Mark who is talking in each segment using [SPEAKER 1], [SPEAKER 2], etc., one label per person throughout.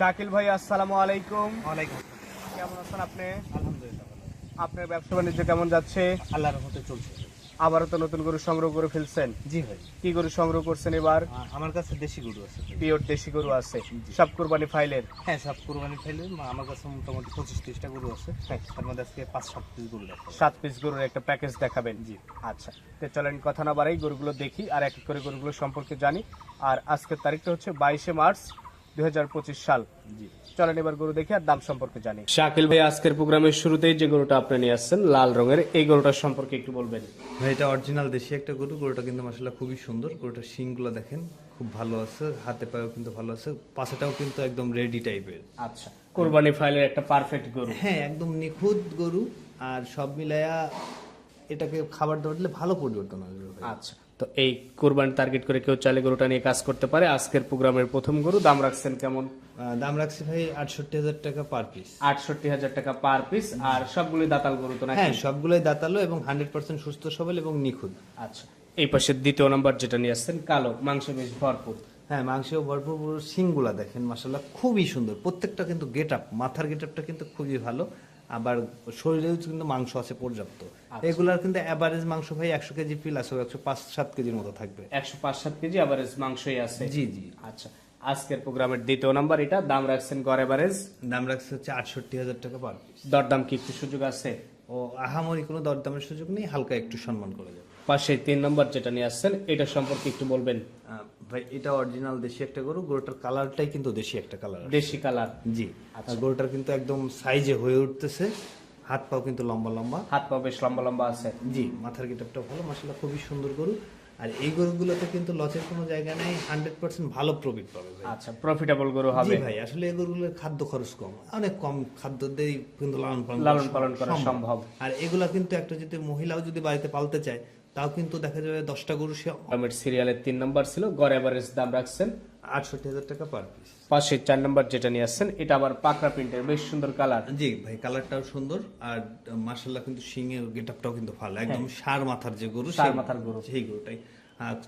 [SPEAKER 1] শাকিল ভাই আসসালামু আলাইকুম।
[SPEAKER 2] ওয়ালাইকুম
[SPEAKER 1] কেমন আছেন আপনি?
[SPEAKER 2] আলহামদুলিল্লাহ।
[SPEAKER 1] আপনার ব্যবসা বাণিজ্য কেমন যাচ্ছে?
[SPEAKER 2] আল্লাহর রহমতে চলছে
[SPEAKER 1] আবারও তো নতুন গরু সংগ্রহ করে ফেলছেন।
[SPEAKER 2] জি ভাই।
[SPEAKER 1] কি গরু সংগ্রহ করছেন এবার?
[SPEAKER 2] আমার কাছে দেশি গরু আছে
[SPEAKER 1] পিওর দেশি গরু আছে। সব কোরবানি ফাইলের?
[SPEAKER 2] হ্যাঁ সব কোরবানি ফেলে আমার কাছে মোটামুটি পঁচিশ ত্রিশটা গরু আছে।
[SPEAKER 1] হ্যাঁ।
[SPEAKER 2] তার মধ্যে আজকে পাঁচ সাত পিস গরু
[SPEAKER 1] সাত পিস গরুর একটা প্যাকেজ দেখাবেন।
[SPEAKER 2] জি।
[SPEAKER 1] আচ্ছা তো চলেন কথা না বাড়াই গরুগুলো দেখি আর এক এক করে গরুগুলো সম্পর্কে জানি। আর আজকের তারিখটা হচ্ছে বাইশে মার্চ। দুই সাল।
[SPEAKER 2] জি।
[SPEAKER 1] চলেন এবার গরু দেখি আর দাম সম্পর্কে জানি। শাকিল ভাই আজকের প্রোগ্রামের শুরুতেই যে গরুটা আপনি নিয়ে আসছেন লাল রঙের এই গরুটার সম্পর্কে একটু বলবেন।
[SPEAKER 3] ভাই এটা অরিজিনাল দেশি একটা গরু। গরুটা কিন্তু মাসাল্লাহ খুবই সুন্দর। গরুটার শিংগুলো দেখেন খুব ভালো আছে। হাতে পায়েও কিন্তু ভালো আছে। পাশাটাও কিন্তু একদম রেডি টাইপের
[SPEAKER 1] আচ্ছা কোরবানি ফাইলের একটা পারফেক্ট গরু।
[SPEAKER 3] হ্যাঁ একদম নিখুঁত গরু। আর সব মিলায়া এটাকে খাবার দাবার দিলে ভালো পরিবর্তন আসবে
[SPEAKER 1] আচ্ছা তো এই কোরবানি টার্গেট করে কেউ চাইলে গরুটা নিয়ে কাজ করতে পারে। আজকের প্রোগ্রামের প্রথম গরু দাম রাখছেন কেমন?
[SPEAKER 3] দাম রাখছি ভাই আটষট্টি হাজার টাকা পার পিস
[SPEAKER 1] আটষট্টি হাজার টাকা পার পিস আর সবগুলি দাতাল গরু তো নাকি?
[SPEAKER 3] হ্যাঁ সবগুলোই দাঁতালো এবং হান্ড্রেড পার্সেন্ট সুস্থ সবল এবং নিখুঁত।
[SPEAKER 1] আচ্ছা এই পাশে দ্বিতীয় নাম্বার যেটা নিয়ে আসছেন কালো মাংস বেশ ভরপুর।
[SPEAKER 3] হ্যাঁ মাংসেও ভরপুর পুরো শিংগুলা দেখেন মাসাল্লাহ খুবই সুন্দর। প্রত্যেকটা কিন্তু গেট আপ মাথার গেট আপটা কিন্তু খুবই ভালো। আবার শরীরেও কিন্তু মাংস আছে পর্যাপ্ত। এগুলার কিন্তু অ্যাভারেজ মাংস ভাই একশো কেজি পিল আছে একশো পাঁচ সাত কেজির মতো থাকবে।
[SPEAKER 1] একশো পাঁচ সাত কেজি অ্যাভারেজ মাংসই আছে।
[SPEAKER 3] জি জি।
[SPEAKER 1] আচ্ছা আজকের প্রোগ্রামের দ্বিতীয় নাম্বার এটা দাম রাখছেন গড় অ্যাভারেজ
[SPEAKER 3] দাম রাখছে হচ্ছে আটষট্টি হাজার টাকা পার পিস
[SPEAKER 1] দরদাম কি একটু সুযোগ আছে?
[SPEAKER 3] ও আহামরি কোনো দরদামের সুযোগ নেই হালকা একটু সম্মান করে যাবে।
[SPEAKER 1] পাশে তিন নম্বর যেটা নিয়ে আসছেন এটা সম্পর্কে একটু বলবেন।
[SPEAKER 3] আহ, ভাই এটা অরিজিনাল দেশি একটা গরু গরুটার কালারটাই কিন্তু দেশি একটা কালার
[SPEAKER 1] দেশি কালার
[SPEAKER 3] জি আর গরুটার কিন্তু একদম সাইজে হয়ে উঠতেছে হাত পাও কিন্তু লম্বা লম্বা।
[SPEAKER 1] হাত পা বেশ লম্বা লম্বা আছে।
[SPEAKER 3] জি মাথার গেটআপটা ভালো মাসাল্লাহ খুবই সুন্দর গরু। আর এই গরুগুলোতে কিন্তু লসের কোনো জায়গা নেই হান্ড্রেড পার্সেন্ট ভালো প্রফিট পাবে ভাই।
[SPEAKER 1] আচ্ছা প্রফিটেবল গরু হবে।
[SPEAKER 3] ভাই আসলে এই গরুগুলোর খাদ্য খরচ কম অনেক কম খাদ্য দিয়ে কিন্তু লালন পালন
[SPEAKER 1] লালন পালন করা সম্ভব।
[SPEAKER 3] আর এগুলা কিন্তু একটা যদি মহিলাও যদি বাড়িতে পালতে চায় তাও কিন্তু দেখা যাবে দশটা গরু সে
[SPEAKER 1] আমের সিরিয়ালের তিন নম্বর ছিল গড় এভারেজ দাম রাখছেন।
[SPEAKER 3] আটষট্টি হাজার টাকা পার পিস
[SPEAKER 1] পাশে চার নম্বর যেটা নিয়ে আসছেন এটা আবার পাকড়া প্রিন্টের বেশ সুন্দর কালার
[SPEAKER 3] জি ভাই কালারটাও সুন্দর আর মার্শাল্লাহ কিন্তু সিংয়ের গেটআপটাও কিন্তু ভালো। একদম সার মাথার যে গরু সেই-
[SPEAKER 1] মাথার গরু।
[SPEAKER 3] সেই গরুটাই।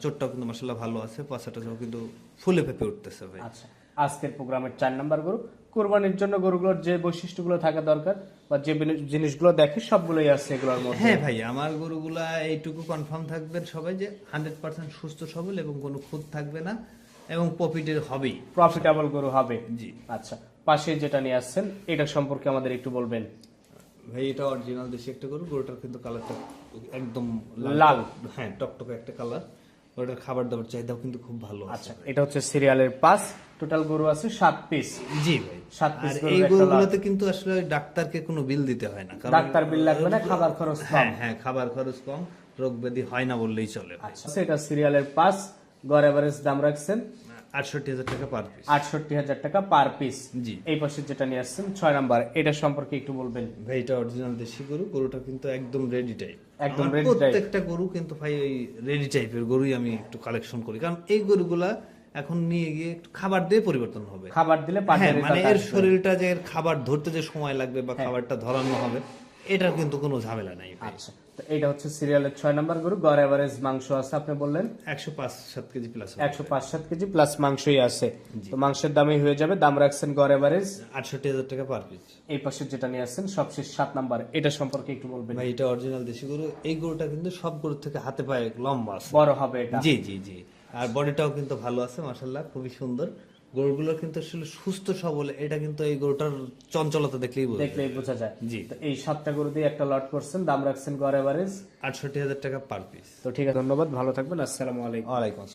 [SPEAKER 3] চোটটাও কিন্তু মার্শাল্লাহ ভালো আছে পাশাটা কিন্তু ফুলে ফেপে উঠতেছে ভাই।
[SPEAKER 1] আচ্ছা আজকের প্রোগ্রামের চার নম্বর গরু কোরবানির জন্য গরুগুলোর যে বৈশিষ্ট্যগুলো থাকা দরকার বা যে জিনিসগুলো দেখে সবগুলোই আছে এগুলোর মধ্যে।
[SPEAKER 3] হ্যাঁ ভাই আমার গরুগুলা এইটুকু কনফার্ম থাকবেন সবাই যে হান্ড্রেড পার্সেন্ট সুস্থ সবল এবং কোনো খুঁত থাকবে না এবং প্রফিটের হবেই।
[SPEAKER 1] প্রফিটেবল গরু হবে।
[SPEAKER 3] জি।
[SPEAKER 1] আচ্ছা পাশে যেটা নিয়ে আসছেন এটা সম্পর্কে আমাদের একটু বলবেন।
[SPEAKER 3] ভাই এটা অরিজিনাল দেশি একটা গরু গরুটার কিন্তু কালারটা একদম
[SPEAKER 1] লাল।
[SPEAKER 3] হ্যাঁ টকটকে একটা কালার গরুটার খাবার দাবার চাহিদাও কিন্তু খুব ভালো
[SPEAKER 1] আচ্ছা এটা হচ্ছে সিরিয়ালের পাস টোটাল গরু আছে সাত পিস
[SPEAKER 3] জি ভাই।
[SPEAKER 1] সাত পিস
[SPEAKER 3] আর এই গরুগুলোতে কিন্তু আসলে ডাক্তারকে কোনো বিল দিতে হয় না কারণ
[SPEAKER 1] ডাক্তার বিল লাগবে না খাবার খরচ কম।
[SPEAKER 3] হ্যাঁ হ্যাঁ খাবার খরচ কম রোগ ব্যাধি হয় না বললেই চলে
[SPEAKER 1] আচ্ছা এটা সিরিয়ালের পাস গড় এভারেজ দাম রাখছেন
[SPEAKER 3] আটষট্টি হাজার টাকা পার পিস
[SPEAKER 1] আটষট্টি হাজার টাকা পার পিস
[SPEAKER 3] জি।
[SPEAKER 1] এই পাশে যেটা নিয়ে আসছেন ছয় নাম্বার এটা সম্পর্কে একটু বলবেন।
[SPEAKER 3] ভাই এটা অরিজিনাল দেশি গরু গরুটা কিন্তু একদম রেডি টাইপ
[SPEAKER 1] একদম
[SPEAKER 3] আমার
[SPEAKER 1] ready
[SPEAKER 3] প্রত্যেকটা গরু কিন্তু ভাই ওই রেডি টাইপের গরুই আমি একটু কালেকশন করি। কারণ এই গরুগুলা এখন নিয়ে গিয়ে একটু খাবার দিয়ে পরিবর্তন হবে।
[SPEAKER 1] খাবার দিলে
[SPEAKER 3] হ্যাঁ মানে এর শরীরটা যে এর খাবার ধরতে যে সময় লাগবে বা খাবারটা ধরানো হবে এটার কিন্তু কোনো ঝামেলা নাই
[SPEAKER 1] আচ্ছা। এটা হচ্ছে সিরিয়ালের ছয় নাম্বার গরু। গড় এভারেজ মাংস আছে আপনি বললেন?
[SPEAKER 3] একশো পাঁচ সাত কেজি প্লাস
[SPEAKER 1] একশো পাঁচ সাত কেজি প্লাস মাংসই আছে। তো মাংসের দামই হয়ে যাবে দাম রাখছেন গড় এভারেজ
[SPEAKER 3] আটষট্টি হাজার টাকা পার পিস
[SPEAKER 1] এই পাশে যেটা নিয়ে আসছেন সবশেষ সাত নাম্বার। এটা সম্পর্কে একটু বলবেন।
[SPEAKER 3] ভাই এটা অরিজিনাল দেশি গরু। এই গরুটা কিন্তু সব গরুর থেকে হাতে পায়ে লম্বা আছে।
[SPEAKER 1] বড় হবে এটা।
[SPEAKER 3] জি জি জি। আর বডিটাও কিন্তু ভালো আছে মাসাল্লাহ খুবই সুন্দর। গরুগুলো কিন্তু আসলে সুস্থ সবল এটা কিন্তু এই গরুটার চঞ্চলতা দেখলেই বোঝা যায়।
[SPEAKER 1] দেখলেই বোঝা যায়
[SPEAKER 3] জি।
[SPEAKER 1] তো এই সাতটা গরু দিয়ে একটা লট করছেন দাম রাখছেন গড় এভারেজ
[SPEAKER 3] আটষট্টি হাজার টাকা পার পিস
[SPEAKER 1] তো ঠিক আছে ধন্যবাদ ভালো থাকবেন আসসালামু আলাইকুম
[SPEAKER 3] ওয়ালাইকুম আসসালাম।